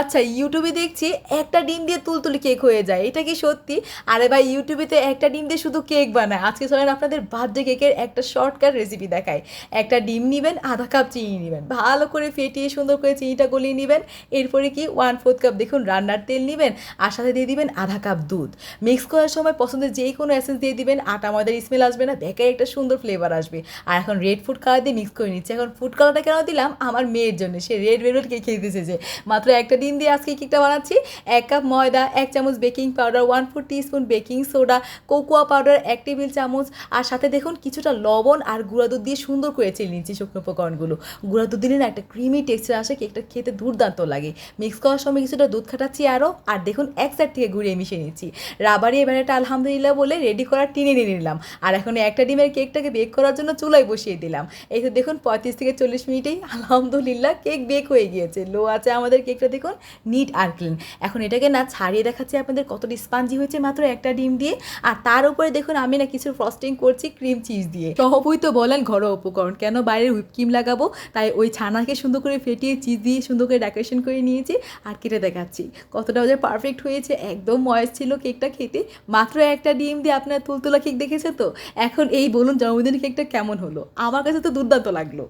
আচ্ছা ইউটিউবে দেখছি একটা ডিম দিয়ে তুলতুলি কেক হয়ে যায়। এটা কি সত্যি? আরে ভাই ইউটিউবে তো একটা ডিম দিয়ে শুধু কেক বানায়। আজকে চলেন আপনাদের বার্থডে কেকের একটা শর্টকাট রেসিপি দেখায়। একটা ডিম নেবেন, আধা কাপ চিনি নেবেন। ভালো করে ফেটিয়ে সুন্দর করে চিনিটা গলিয়ে নেবেন। এরপরে কি ওয়ান ফোর্থ কাপ দেখুন, রান্নার তেল নেবেন। আর সাথে দিয়ে দিবেন আধা কাপ দুধ। মিক্স করার সময় পছন্দের যে কোনো এসেন্স দিয়ে দিবেন। আটা, ময়দার স্মেল আসবে না বেকার একটা সুন্দর ফ্লেভার আসবে। আর এখন রেড ফুড কালার দিয়ে মিক্স করে নিচ্ছি। এখন ফুড কালারটা কেন দিলাম? আমার মেয়ের জন্য। সে রেড ভেলভেট কেক খেতে এসেছে মাত্র একটা ডিম দিয়ে আজকে কেকটা বানাচ্ছি। এক কাপ ময়দা, এক চামচ baking powder one four spoon baking soda cocoa powder এক টেবিল চামচ। আর সাথে দেখুন, কিছুটা লবণ আর গুঁড়া দুধ দিয়ে সুন্দর করে চেলে নিচ্ছি শুকনো উপকরণগুলো। গুঁড়া দুধ দিলে না একটা ক্রিমি টেক্সচার আসে, কেকটা খেতে দুর্দান্ত লাগে। মিক্স করার সময় কিছুটা দুধ খাটাচ্ছি আরও আর দেখুন, এক সাইড থেকে ঘুরিয়ে মিশিয়ে নিচ্ছি। রাবারি এবার এটা আলহামদুলিল্লাহ বলে রেডি করার টিনে নিয়ে নিলাম। আর এখন একটা ডিমের কেকটাকে বেক করার জন্য চুলায় বসিয়ে দিলাম। এই তো দেখুন, পঁয়ত্রিশ থেকে চল্লিশ মিনিটেই আলহামদুলিল্লাহ কেক বেক হয়ে গিয়েছে। লো আছে আমাদের কেকটা, দেখুন। নিট আর ক্লিন এখন এটাকে না ছাড়িয়ে দেখাচ্ছি আপনাদের কতটা স্পাঞ্জি হয়েছে মাত্র একটা ডিম দিয়ে। আর তার উপরে দেখুন আমি না কিছু ফ্রস্টিং করছি ক্রিম চিজ দিয়ে। সহবই তো বলেন ঘরোয়া উপকরণ, কেন বাইরের হুইপ ক্রিম লাগাবো? তাই ওই ছানাকে সুন্দর করে ফেটিয়ে চিজ দিয়ে সুন্দর করে ডেকোরেশন করে নিয়েছি আর কেটে দেখাচ্ছি। কতটা ওদের পারফেক্ট হয়েছে, একদম ময়েস ছিল কেকটা খেতে। মাত্র একটা ডিম দিয়ে আপনার তুলতুলা কেক দেখেছে তো? এখন এই বলুন জন্মদিনের কেকটা কেমন হলো? আমার কাছে তো দুর্দান্ত লাগল।